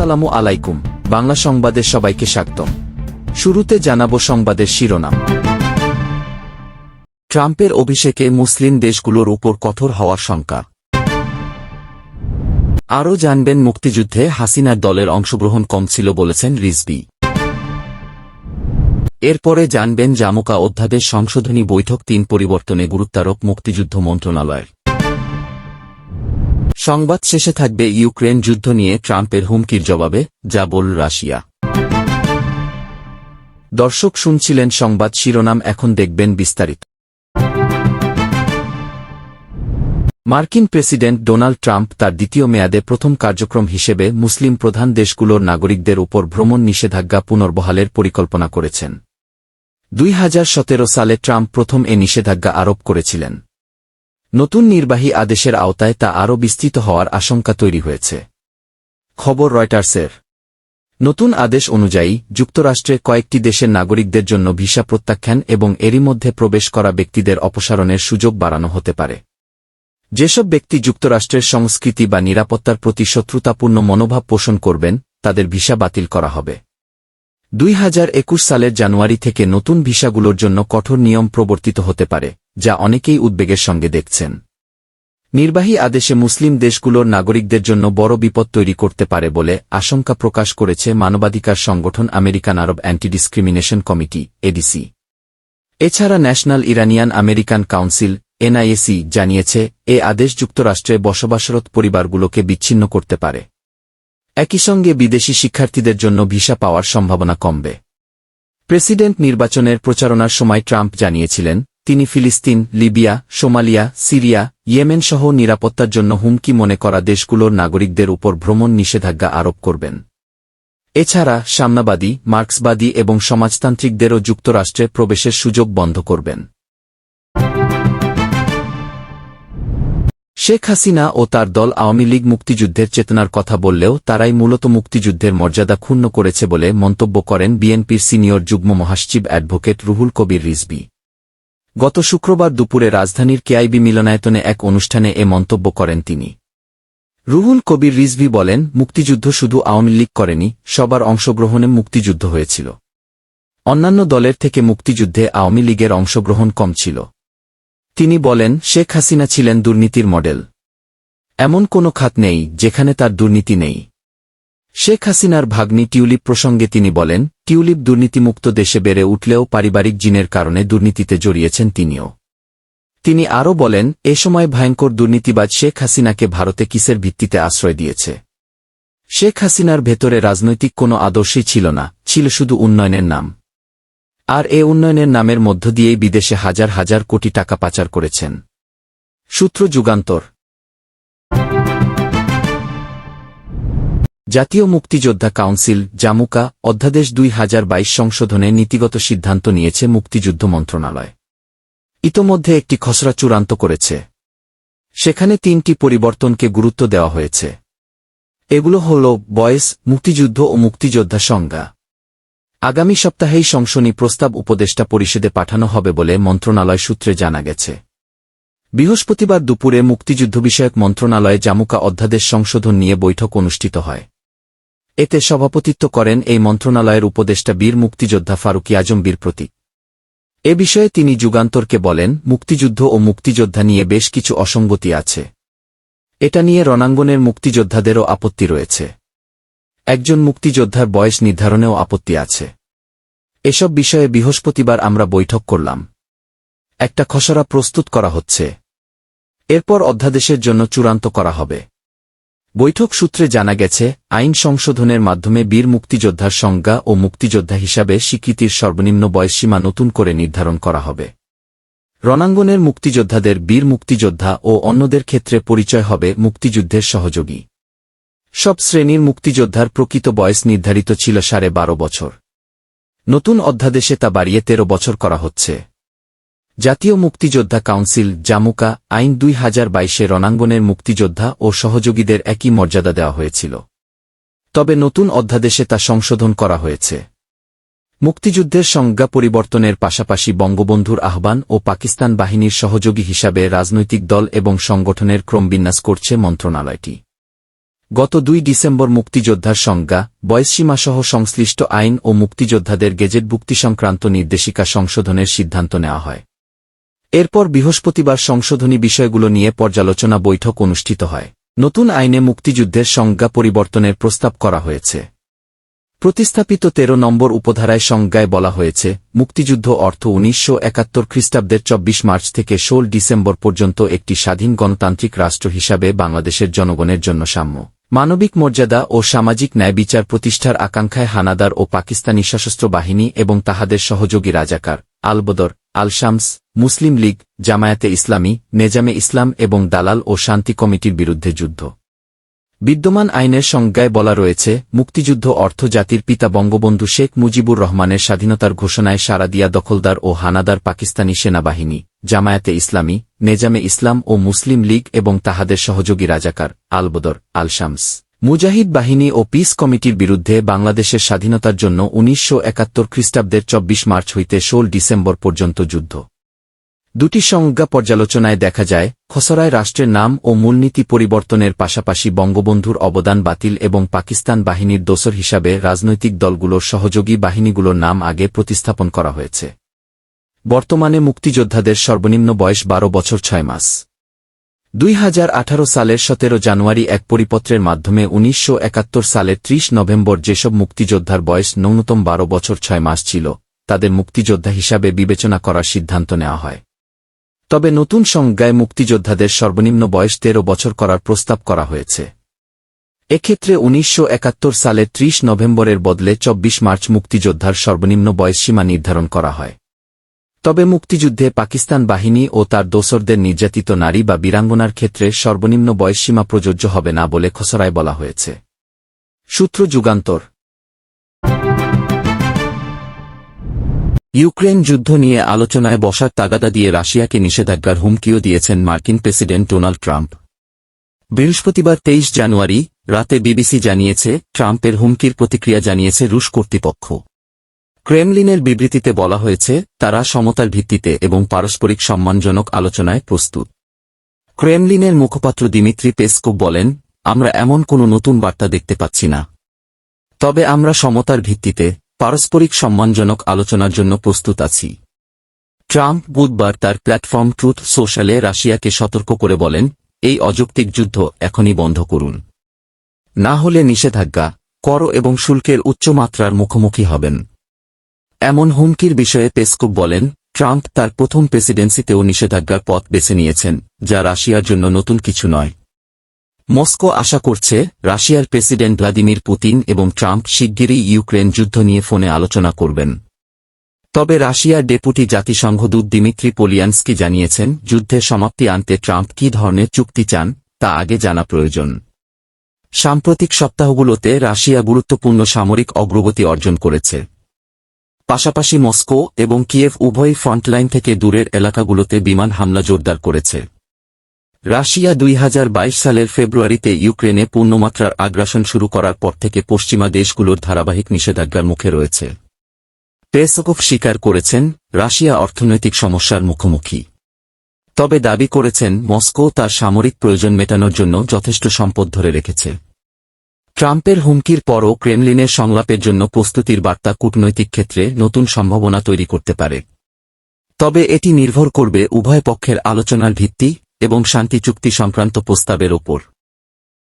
আসসালামু আলাইকুম, বাংলা সংবাদে সবাইকে স্বাগতম। শুরুতে জানাব সংবাদের শিরোনাম। ট্রাম্পের অভিষেকে মুসলিম দেশগুলোর উপর কঠোর হওয়ার শঙ্কা। আরও জানবেন মুক্তিযুদ্ধে হাসিনার দলের অংশগ্রহণ কম ছিল বলেছেন রিজবি এরপরে জানবেন জামুকা অধ্যাদেশ সংশোধনী বৈঠক তিন পরিবর্তনে গুরুত্বারোপ মুক্তিযুদ্ধ মন্ত্রণালয়ের। সংবাদ শেষে থাকবে ইউক্রেন যুদ্ধ নিয়ে ট্রাম্পের হুমকির জবাবে, যা বল রাশিয়া। দর্শক শুনছিলেন সংবাদ শিরোনাম, এখন দেখবেন বিস্তারিত। মার্কিন প্রেসিডেন্ট ডোনাল্ড ট্রাম্প তার দ্বিতীয় মেয়াদে প্রথম কার্যক্রম হিসেবে মুসলিম প্রধান দেশগুলোর নাগরিকদের উপর ভ্রমণ নিষেধাজ্ঞা পুনর্বহালের পরিকল্পনা করেছেন। দুই হাজার সতেরো সালে ট্রাম্প প্রথম এ নিষেধাজ্ঞা আরোপ করেছিলেন। নতুন নির্বাহী আদেশের আওতায় তা আরও বিস্তৃত হওয়ার আশঙ্কা তৈরি হয়েছে। খবর রয়টার্সের। নতুন আদেশ অনুযায়ী, যুক্তরাষ্ট্রে কয়েকটি দেশের নাগরিকদের জন্য ভিসা প্রত্যাখ্যান এবং এরই মধ্যে প্রবেশ করা ব্যক্তিদের অপসারণের সুযোগ বাড়ানো হতে পারে। যেসব ব্যক্তি যুক্তরাষ্ট্রের সংস্কৃতি বা নিরাপত্তার প্রতি শত্রুতাপূর্ণ মনোভাব পোষণ করবেন, তাদের ভিসা বাতিল করা হবে। দুই হাজার একুশ সালের জানুয়ারি থেকে নতুন ভিসাগুলোর জন্য কঠোর নিয়ম প্রবর্তিত হতে পারে। যা অনেকেই উদ্বেগের সঙ্গে দেখছেন। নির্বাহী আদেশে মুসলিম দেশগুলোর নাগরিকদের জন্য বড় বিপদ তৈরি করতে পারে বলে আশঙ্কা প্রকাশ করেছে মানবাধিকার সংগঠন American Arab anti discrimination committee, ADC. এছাড়া national Iranian American council, NIAC, জানিয়েছে, এ আদেশ যুক্তরাষ্ট্রে বসবাসরত পরিবারগুলোকে বিচ্ছিন্ন করতে পারে। একই সঙ্গে বিদেশি শিক্ষার্থীদের জন্য ভিসা পাওয়ার সম্ভাবনা কমবে। প্রেসিডেন্ট নির্বাচনের প্রচারণার সময় ট্রাম্প জানিয়েছিলেন তিনি ফিলিস্তিন, লিবিয়া, সোমালিয়া, সিরিয়া, ইয়েমেন সহ নিরাপত্তার জন্য হুমকি মনে করা দেশগুলোর নাগরিকদের উপর ভ্রমণ নিষেধাজ্ঞা আরোপ করবেন। এছাড়া সামনাবাদী, মার্ক্সবাদী এবং সমাজতান্ত্রিকদেরও যুক্তরাষ্ট্রে প্রবেশের সুযোগ বন্ধ করবেন। শেখ হাসিনা ও তার দল আওয়ামী লীগ মুক্তিযুদ্ধের চেতনার কথা বললেও তারাই মূলত মুক্তিযুদ্ধের মর্যাদা ক্ষুণ্ণ করেছে বলে মন্তব্য করেন বিএনপির সিনিয়র যুগ্ম মহাসচিব অ্যাডভোকেট রুহুল কবির রিজবি গত শুক্রবার দুপুরে রাজধানীর কেআইবি মিলনায়তনে এক অনুষ্ঠানে এ মন্তব্য করেন তিনি। রুহুল কবির রিজভি বলেন, মুক্তিযুদ্ধ শুধু আওয়ামী লীগ করেনি, সবার অংশগ্রহণে মুক্তিযুদ্ধ হয়েছিল। অন্যান্য দলের থেকে মুক্তিযুদ্ধে আওয়ামী লীগের অংশগ্রহণ কম ছিল। তিনি বলেন, শেখ হাসিনা ছিলেন দুর্নীতির মডেল। এমন কোনো খাত নেই, যেখানে তার দুর্নীতি নেই। শেখ হাসিনার ভাগ্নি টিউলিপ প্রসঙ্গে তিনি বলেন, টিউলিপ দুর্নীতিমুক্ত দেশে বেড়ে উঠলেও পারিবারিক জিনের কারণে দুর্নীতিতে জড়িয়েছেন তিনিও। তিনি আরও বলেন, এ সময় ভয়ঙ্কর দুর্নীতিবাজ শেখ হাসিনাকে ভারতে কিসের ভিত্তিতে আশ্রয় দিয়েছে? শেখ হাসিনার ভেতরে রাজনৈতিক কোনো আদর্শই ছিল না, ছিল শুধু উন্নয়নের নাম। আর এ উন্নয়নের নামের মধ্য দিয়েই বিদেশে হাজার হাজার কোটি টাকা পাচার করেছেন। সূত্র যুগান্তর জাতীয় মুক্তিযোদ্ধা কাউন্সিল, জামুকা, অধ্যাদেশ দুই হাজার বাইশ সংশোধনে নীতিগত সিদ্ধান্ত নিয়েছে মুক্তিযুদ্ধ মন্ত্রণালয়। ইতোমধ্যে একটি খসড়া চূড়ান্ত করেছে। সেখানে তিনটি পরিবর্তনকে গুরুত্ব দেওয়া হয়েছে। এগুলো হল বয়স, মুক্তিযুদ্ধ ও মুক্তিযোদ্ধা সংজ্ঞা। আগামী সপ্তাহেই সংশোধনী প্রস্তাব উপদেষ্টা পরিষদে পাঠানো হবে বলে মন্ত্রণালয় সূত্রে জানা গেছে। বৃহস্পতিবার দুপুরে মুক্তিযুদ্ধ বিষয়ক মন্ত্রণালয়ে জামুকা অধ্যাদেশ সংশোধন নিয়ে বৈঠক অনুষ্ঠিত হয়। এতে সভাপতিত্ব করেন এই মন্ত্রণালয়ের উপদেষ্টা বীর মুক্তিযোদ্ধা ফারুকি আজম বীর প্রতীক। এ বিষয়ে তিনি যুগান্তরকে বলেন, মুক্তিযুদ্ধ ও মুক্তিযোদ্ধা নিয়ে বেশ কিছু অসঙ্গতি আছে। এটা নিয়ে রণাঙ্গনের মুক্তিযোদ্ধাদেরও আপত্তি রয়েছে। একজন মুক্তিযোদ্ধার বয়স নির্ধারণেও আপত্তি আছে। এসব বিষয়ে বৃহস্পতিবার আমরা বৈঠক করলাম। একটা খসড়া প্রস্তুত করা হচ্ছে। এরপর অধ্যাদেশের জন্য চূড়ান্ত করা হবে। বৈঠক সূত্রে জানা গেছে, আইন সংশোধনের মাধ্যমে বীর মুক্তিযোদ্ধার সংজ্ঞা ও মুক্তিযোদ্ধা হিসাবে স্বীকৃতির সর্বনিম্ন বয়সসীমা নতুন করে নির্ধারণ করা হবে। রণাঙ্গনের মুক্তিযোদ্ধাদের বীর মুক্তিযোদ্ধা ও অন্যদের ক্ষেত্রে পরিচয় হবে মুক্তিযুদ্ধের সহযোগী। সব শ্রেণির মুক্তিযোদ্ধার প্রকৃত বয়স নির্ধারিত ছিল সাড়ে বারো বছর। নতুন অধ্যাদেশে তা বাড়িয়ে তেরো বছর করা হচ্ছে। জাতীয় মুক্তিযোদ্ধা কাউন্সিল, জামুকা, আইন দুই হাজার বাইশে রণাঙ্গনের মুক্তিযোদ্ধা ও সহযোগীদের একই মর্যাদা দেওয়া হয়েছিল। তবে নতুন অধ্যাদেশে তা সংশোধন করা হয়েছে। মুক্তিযুদ্ধের সংজ্ঞা পরিবর্তনের পাশাপাশি বঙ্গবন্ধুর আহ্বান ও পাকিস্তান বাহিনীর সহযোগী হিসাবে রাজনৈতিক দল এবং সংগঠনের ক্রমবিন্যাস করছে মন্ত্রণালয়টি। গত দুই ডিসেম্বর মুক্তিযোদ্ধার সংজ্ঞা, বয়সসীমাসহ সংশ্লিষ্ট আইন ও মুক্তিযোদ্ধাদের গেজেট গেজেটভুক্তি সংক্রান্ত নির্দেশিকা সংশোধনের সিদ্ধান্ত নেওয়া হয়। এরপর বৃহস্পতিবার সংশোধনী বিষয়গুলো নিয়ে পর্যালোচনা বৈঠক অনুষ্ঠিত হয়। নতুন আইনে মুক্তিযুদ্ধের সংজ্ঞা পরিবর্তনের প্রস্তাব করা হয়েছে। প্রতিস্থাপিত তেরো নম্বর উপধারায় সংজ্ঞায় বলা হয়েছে, মুক্তিযুদ্ধ অর্থ উনিশশো একাত্তর খ্রিস্টাব্দের চব্বিশ মার্চ থেকে ষোল ডিসেম্বর পর্যন্ত একটি স্বাধীন গণতান্ত্রিক রাষ্ট্র হিসাবে বাংলাদেশের জনগণের জন্য সাম্য। মানবিক মর্যাদা ও সামাজিক ন্যায় বিচার প্রতিষ্ঠার আকাঙ্ক্ষায় হানাদার ও পাকিস্তানি সশস্ত্র বাহিনী এবং তাহাদের সহযোগী রাজাকার আলবদর আলশামস, মুসলিম লীগ, জামায়াতে ইসলামী, নেজামে ইসলাম এবং দালাল ও শান্তি কমিটির বিরুদ্ধে যুদ্ধ। বিদ্যমান আইনের সংজ্ঞায় বলা রয়েছে, মুক্তিযুদ্ধ অর্থ জাতির পিতা বঙ্গবন্ধু শেখ মুজিবুর রহমানের স্বাধীনতার ঘোষণায় সারা দিয়া দখলদার ও হানাদার পাকিস্তানি সেনাবাহিনী, জামায়াতে ইসলামী, নেজামে ইসলাম ও মুসলিম লীগ এবং তাহাদের সহযোগী রাজাকার, আলবদর, আলশামস। মুজাহিদ বাহিনী ও পিস কমিটির বিরুদ্ধে বাংলাদেশের স্বাধীনতার জন্য উনিশশো একাত্তর খ্রিস্টাব্দের চব্বিশ মার্চ হইতে ষোল ডিসেম্বর পর্যন্ত যুদ্ধ। দুটি সংজ্ঞা পর্যালোচনায় দেখা যায়, খসড়ায় রাষ্ট্রের নাম ও মূলনীতি পরিবর্তনের পাশাপাশি বঙ্গবন্ধুর অবদান বাতিল এবং পাকিস্তান বাহিনীর দোসর হিসাবে রাজনৈতিক দলগুলোর সহযোগী বাহিনীগুলোর নাম আগে প্রতিস্থাপন করা হয়েছে। বর্তমানে মুক্তিযোদ্ধাদের সর্বনিম্ন বয়স বারো বছর ছয় মাস। দুই হাজার আঠারো সালের সতেরো জানুয়ারি এক পরিপত্রের মাধ্যমে উনিশশো একাত্তর সালের ত্রিশ নভেম্বর যেসব মুক্তিযোদ্ধার বয়স ন্যূনতম বারো বছর ছয় মাস ছিল, তাদের মুক্তিযোদ্ধা হিসাবে বিবেচনা করার সিদ্ধান্ত নেওয়া হয়। তবে নতুন সংজ্ঞায় মুক্তিযোদ্ধাদের সর্বনিম্ন বয়স তেরো বছর করার প্রস্তাব করা হয়েছে। এক্ষেত্রে উনিশশো একাত্তর সালের ত্রিশ নভেম্বরের বদলে চব্বিশ মার্চ মুক্তিযোদ্ধার সর্বনিম্ন বয়সসীমা নির্ধারণ করা হয়। তবে মুক্তিযুদ্ধে পাকিস্তান বাহিনী ও তার দোসরদের নির্যাতিত নারী বা বীরাঙ্গনার ক্ষেত্রে সর্বনিম্ন বয়সসীমা প্রযোজ্য হবে না বলে খসড়ায় বলা হয়েছে। সূত্র যুগান্তর। ইউক্রেন যুদ্ধ নিয়ে আলোচনায় বসার তাগাদা দিয়ে রাশিয়াকে নিষেধাজ্ঞার হুমকিও দিয়েছেন মার্কিন প্রেসিডেন্ট ডোনাল্ড ট্রাম্প। বৃহস্পতিবার তেইশ জানুয়ারি রাতে বিবিসি জানিয়েছে, ট্রাম্পের হুমকির প্রতিক্রিয়া জানিয়েছে রুশ কর্তৃপক্ষ। ক্রেমলিনের বিবৃতিতে বলা হয়েছে, তারা সমতার ভিত্তিতে এবং পারস্পরিক সম্মানজনক আলোচনায় প্রস্তুত। ক্রেমলিনের মুখপাত্র দিমিত্রি পেসকোভ বলেন, আমরা এমন কোনো নতুন বার্তা দেখতে পাচ্ছি না। তবে আমরা সমতার ভিত্তিতে, পারস্পরিক সম্মানজনক আলোচনার জন্য প্রস্তুত আছি। ট্রাম্প বুধবার তার প্ল্যাটফর্ম ট্রুথ সোশ্যালে রাশিয়াকে সতর্ক করে বলেন, এই অযৌক্তিক যুদ্ধ এখনই বন্ধ করুন। না হলে নিষেধাজ্ঞা, কর এবং শুল্কের উচ্চমাত্রার মুখোমুখি হবেন। এমন হুমকির বিষয়ে পেসকোভ বলেন, ট্রাম্প তার প্রথম প্রেসিডেন্সিতেও নিষেধাজ্ঞার পথ বেছে নিয়েছেন, যা রাশিয়ার জন্য নতুন কিছু নয়। মস্কো আশা করছে, রাশিয়ার প্রেসিডেন্ট ভ্লাদিমির পুতিন এবং ট্রাম্প শিগগিরই ইউক্রেন যুদ্ধ নিয়ে ফোনে আলোচনা করবেন। তবে রাশিয়ার ডেপুটি জাতিসংঘ দূত দিমিত্রি পোলিয়ানস্কি জানিয়েছেন যুদ্ধের সমাপ্তি আনতে ট্রাম্প কী ধরনের চুক্তি চান, তা আগে জানা প্রয়োজন। সাম্প্রতিক সপ্তাহগুলোতে রাশিয়া গুরুত্বপূর্ণ সামরিক অগ্রগতি অর্জন করেছে। পাশাপাশি মস্কো এবং কিয়েভ উভয় ফ্রন্টলাইন থেকে দূরের এলাকাগুলোতে বিমান হামলা জোরদার করেছে। রাশিয়া দুই হাজার বাইশ সালের ফেব্রুয়ারিতে ইউক্রেনে পূর্ণমাত্রার আগ্রাসন শুরু করার পর থেকে পশ্চিমা দেশগুলোর ধারাবাহিক নিষেধাজ্ঞার মুখে রয়েছে। পেসকোভ স্বীকার করেছেন, রাশিয়া অর্থনৈতিক সমস্যার মুখোমুখি। তবে দাবি করেছেন, মস্কো তার সামরিক প্রয়োজন মেটানোর জন্য যথেষ্ট সম্পদ ধরে রেখেছে। ট্রাম্পের হুমকির পরও ক্রেমলিনের সংলাপের জন্য প্রস্তুতির বার্তা কূটনৈতিক ক্ষেত্রে নতুন সম্ভাবনা তৈরি করতে পারে। তবে এটি নির্ভর করবে উভয় পক্ষের আলোচনার ভিত্তি এবং শান্তি চুক্তি সংক্রান্ত প্রস্তাবের ওপর।